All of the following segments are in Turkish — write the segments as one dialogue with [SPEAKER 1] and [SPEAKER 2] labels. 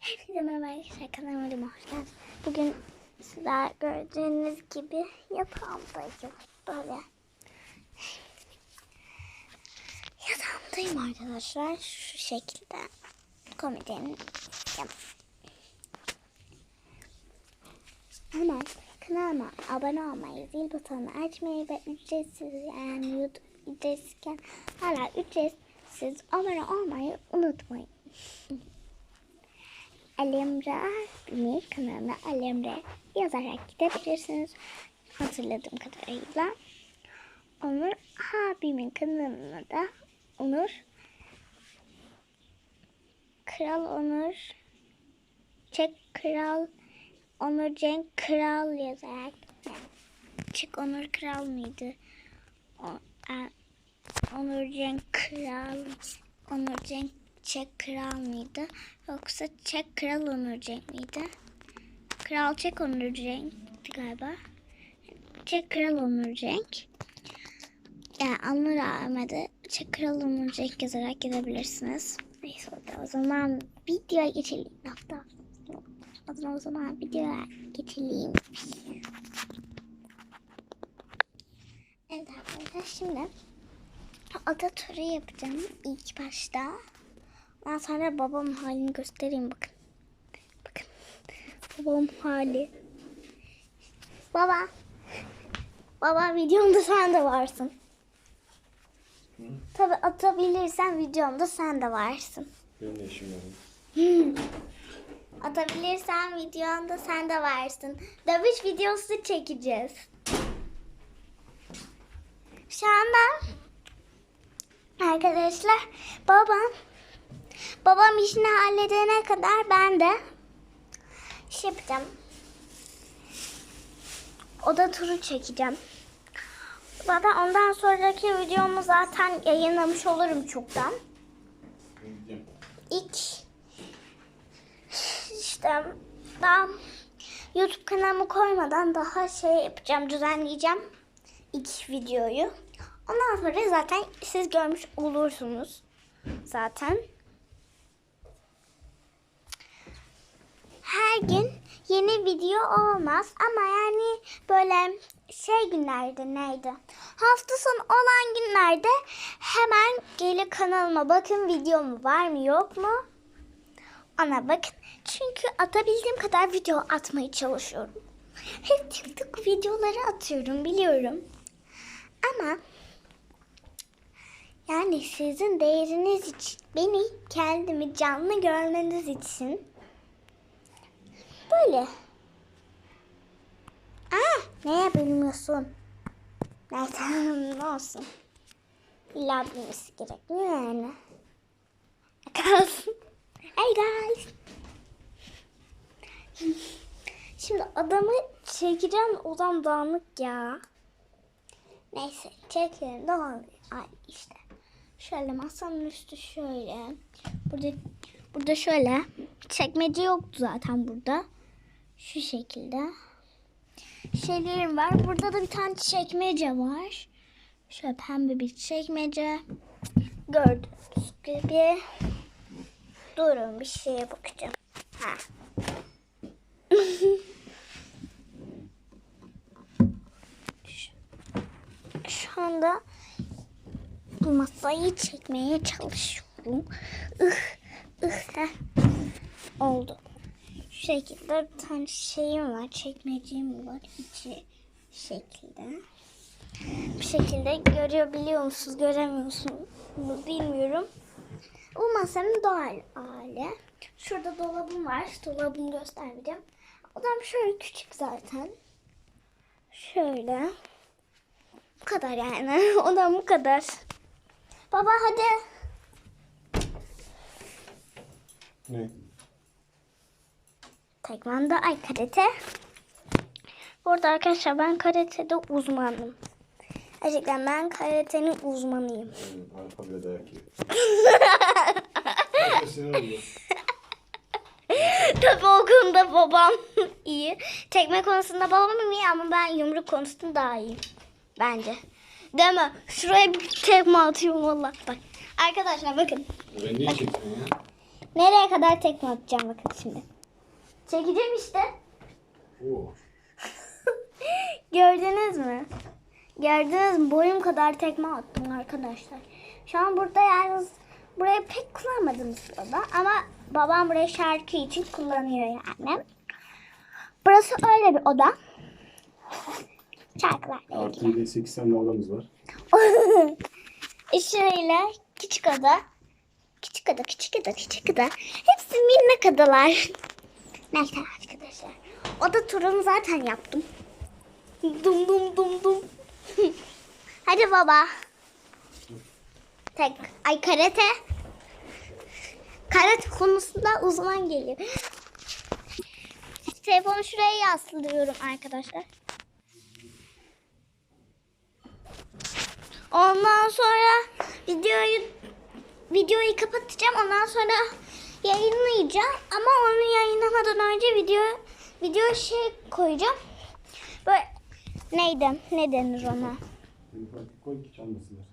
[SPEAKER 1] Hepinize merhaba arkadaşlar kanalıma hoş geldiniz. Bugün sizler gördüğünüz gibi yatağımdayım. Böyle. Yatağımdayım arkadaşlar. Şu şekilde. Komedinin. Hemen kanalıma abone olmayı, zil butonunu açmayı ve ücretsiz yani YouTube ücretsizken hala ücretsiz abone olmayı unutmayın. Alemra Bimi kanalına Alemre yazarak gidebilirsiniz. Hatırladığım kadarıyla. Onur abimin kanalına da Onur Kral Onur Çek Kral Onur Cenk Kral yazarak Çek Onur Kral mıydı? O, e, Onur Cenk Kral Onur Cenk Çek Kral mıydı? Yoksa Çek Kral Onur Cenk miydi? Kral Çek Onur Cenk'ti galiba. Çek Kral Onur Cenk. Yani Anur Ahmet'e Çek Kral Onur yazarak gidebilirsiniz. Neyse o zaman videoya geçelim. O zaman, o zaman videoya geçelim. Evet arkadaşlar şimdi ada yapacağım ilk başta. Ondan sonra babamın halini göstereyim bakın. Bakın. Babamın hali. Baba. Baba videomda sen de varsın. Tabi atabilirsen videomda sen de varsın.
[SPEAKER 2] Benim de işim var.
[SPEAKER 1] Atabilirsen videomda sen de varsın. Dövüş videosu çekeceğiz. Şu anda arkadaşlar babam babam işini halledene kadar ben de şey yapacağım. Oda turu çekeceğim. Zaten ondan sonraki videomu zaten yayınlamış olurum çoktan. İlk işte daha YouTube kanalımı koymadan daha şey yapacağım, düzenleyeceğim ilk videoyu. Ondan sonra zaten siz görmüş olursunuz zaten. Her gün yeni video olmaz ama yani böyle şey günlerde neydi? Hafta sonu olan günlerde hemen gelip kanalıma bakın videom var mı yok mu? Ona bakın. Çünkü atabildiğim kadar video atmaya çalışıyorum. Hep TikTok videoları atıyorum biliyorum. Ama yani sizin değeriniz için, beni kendimi canlı görmeniz için böyle. Aa, neye bilmiyorsun? Neyse ne olsun. İlla bilmesi gerekmiyor yani. Hey guys. Şimdi adamı çekeceğim odam dağınık ya. Neyse çekelim edelim. Ay işte. Şöyle masanın üstü şöyle. Burada burada şöyle çekmece yoktu zaten burada. Şu şekilde. Şeylerim var. Burada da bir tane çekmece var. Şöyle pembe bir çekmece. Gördüğünüz gibi. Durun bir şeye bakacağım. Ha. Şu anda masayı çekmeye çalışıyorum. Ih, ih. Oldu. Şu şekilde bir tane şeyim var. Çekmeceğim var. içi şekilde. Bu şekilde görüyor biliyor musunuz? Göremiyorsunuz mu bilmiyorum. Bu masanın doğal hali. Şurada dolabım var. Dolabımı göstermeyeceğim. Odam şöyle küçük zaten. Şöyle. Bu kadar yani. Odam bu kadar. Baba hadi.
[SPEAKER 2] Ne?
[SPEAKER 1] Tekvando ay karate. Burada arkadaşlar ben karatede uzmanım. Gerçekten ben karatenin uzmanıyım.
[SPEAKER 2] Dayak yiyor.
[SPEAKER 1] Tabii o konuda babam iyi. Tekme konusunda babam iyi ama ben yumruk konusunda daha iyiyim. Bence. Değil mi? Şuraya bir tekme atıyorum valla. Bak. Arkadaşlar bakın.
[SPEAKER 2] Ben niye ya?
[SPEAKER 1] Nereye kadar tekme atacağım bakın şimdi. Çekeceğim işte.
[SPEAKER 2] Oo.
[SPEAKER 1] Gördünüz mü? Gördünüz mü? Boyum kadar tekme attım arkadaşlar. Şu an burada yalnız burayı pek kullanmadım sırada ama babam burayı şarkı için kullanıyor yani. Burası öyle bir oda. Şarkılarla
[SPEAKER 2] Artı 7 8 tane odamız var.
[SPEAKER 1] Şöyle küçük ada. Küçük ada, küçük ada, küçük ada. Hepsi minnak adalar. Neyse arkadaşlar. Oda turunu zaten yaptım. Dum dum dum dum. Hadi baba. Tek, ay karate. Karate konusunda uzman geliyor. Telefonu şuraya yaslıyorum arkadaşlar. Ondan sonra videoyu videoyu kapatacağım. Ondan sonra yayınlayacağım. Ama onu yayınlamadan önce video video şey koyacağım. Böyle neydi? Ne denir ona?
[SPEAKER 2] Hadi koy ki çalmasınlar.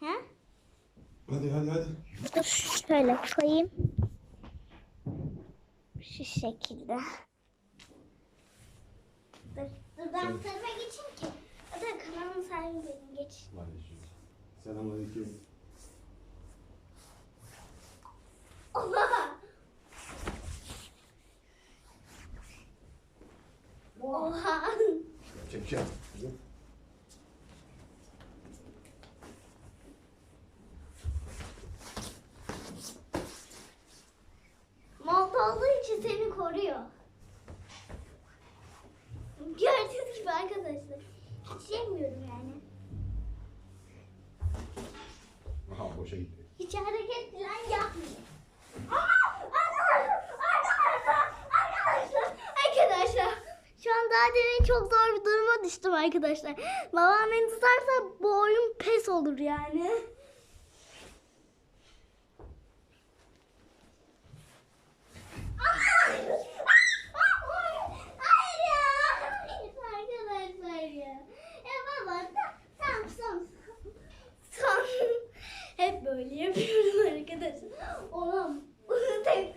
[SPEAKER 1] Ha?
[SPEAKER 2] Hadi hadi hadi.
[SPEAKER 1] Dur şöyle koyayım. Şu şekilde. Dur, dur ben bu tarafa geçeyim ki. O da kanalın sahibi benim geç.
[SPEAKER 2] Selamünaleyküm.
[SPEAKER 1] Oha! Oha!
[SPEAKER 2] Çekeceğim.
[SPEAKER 1] Malt olduğu için seni koruyor. Gördüğünüz gibi arkadaşlar. Hiç yemiyorum yani.
[SPEAKER 2] Aha boşa gitti.
[SPEAKER 1] Hiç hareket falan yapmıyor. Aa! Arkadaşlar! Arkadaşlar! Arkadaşlar! Arkadaşlar! Şu an daha çok zor bir duruma düştüm arkadaşlar. Babam beni tutarsa bu oyun pes olur yani. Tam tam tam. Tam. Hep böyle yapıyoruz arkadaşlar.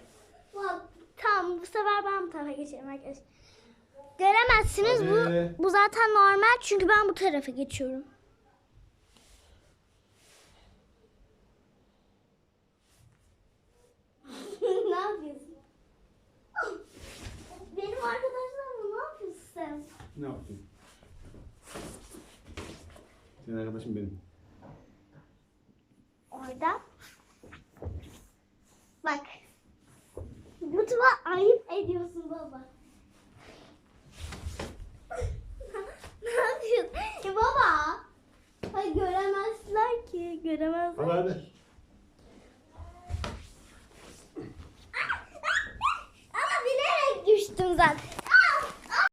[SPEAKER 1] Bak tamam bu sefer ben bu tarafa geçerim arkadaşlar. Göremezsiniz
[SPEAKER 2] Hadi.
[SPEAKER 1] bu bu zaten normal çünkü ben bu tarafa geçiyorum. ne yapıyorsun? Benim arkadaşlarımla ne yapıyorsun sen?
[SPEAKER 2] Ne yaptın? Senin arkadaşım benim.
[SPEAKER 1] Orada. Bak. Mutfağa ayıp ediyorsun baba. Yapıyorsun? Ya